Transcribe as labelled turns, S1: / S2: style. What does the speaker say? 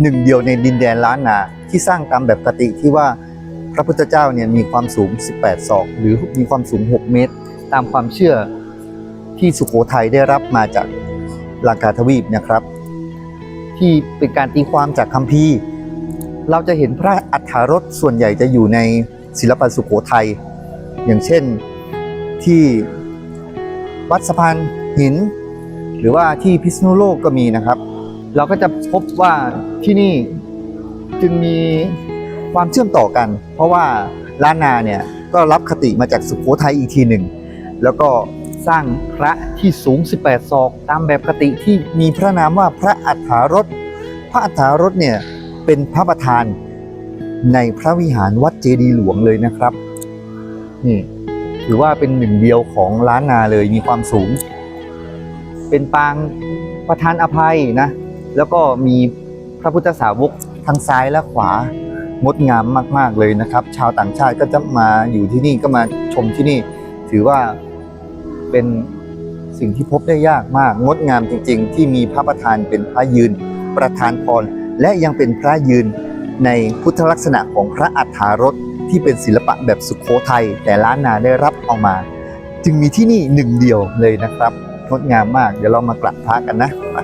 S1: หนึ่งเดียวในดินแดนล้านนาที่สร้างตามแบบกติที่ว่าพระพุทธเจ้าเนี่ยมีความสูง 18 ศอก หรือมีความสูง 6 เมตร ตามความเชื่อที่สุโขทัยได้รับมาจากลังกาทวีปนะครับ ที่เป็นการตีความจากคัมภีร์ เราจะเห็นพระอัฏฐารถส่วนใหญ่จะอยู่ในศิลปะสุโขทัย อย่างเช่นที่วัดสะพานหิน หรือว่าที่พิษณุโลกก็มีนะครับ เราก็จะพบว่าที่นี่จึงมีความเชื่อมต่อกัน เพราะว่าล้านนาเนี่ยก็รับคติมาจากสุโขทัยอีกทีหนึ่ง แล้วก็สร้างพระที่สูง 18 ศอก ตามแบบคติที่มีพระนามว่าพระอัฏฐารถพระอัฏฐารถเนี่ยเป็นพระประธานในพระวิหารวัดเจดีย์หลวงเลยนะครับนี่ถือว่าเป็นหนึ่งเดียวของล้านนาเลยมีความสูง เป็นปางประธานอภัยนะ แล้วก็มีพระพุทธสาวกทางซ้ายและขวางดงามมาก ๆเลยนะครับ ชาวต่างชาติก็จะมาอยู่ที่นี่ก็มาชมที่นี่ ถือว่าเป็นสิ่งที่พบได้ยากมาก งดงามจริง ๆ ที่มีพระประธานเป็นพระยืนประธานพรและยังเป็นพระยืนในพุทธลักษณะของพระอัฏฐารถที่เป็นศิลปะแบบสุขโขทัยแต่ล้านนาได้รับเอามา จึงมีที่นี่หนึ่งเดียวเลยนะครับงดงามมาก เดี๋ยวเรามากราบพระกันนะไป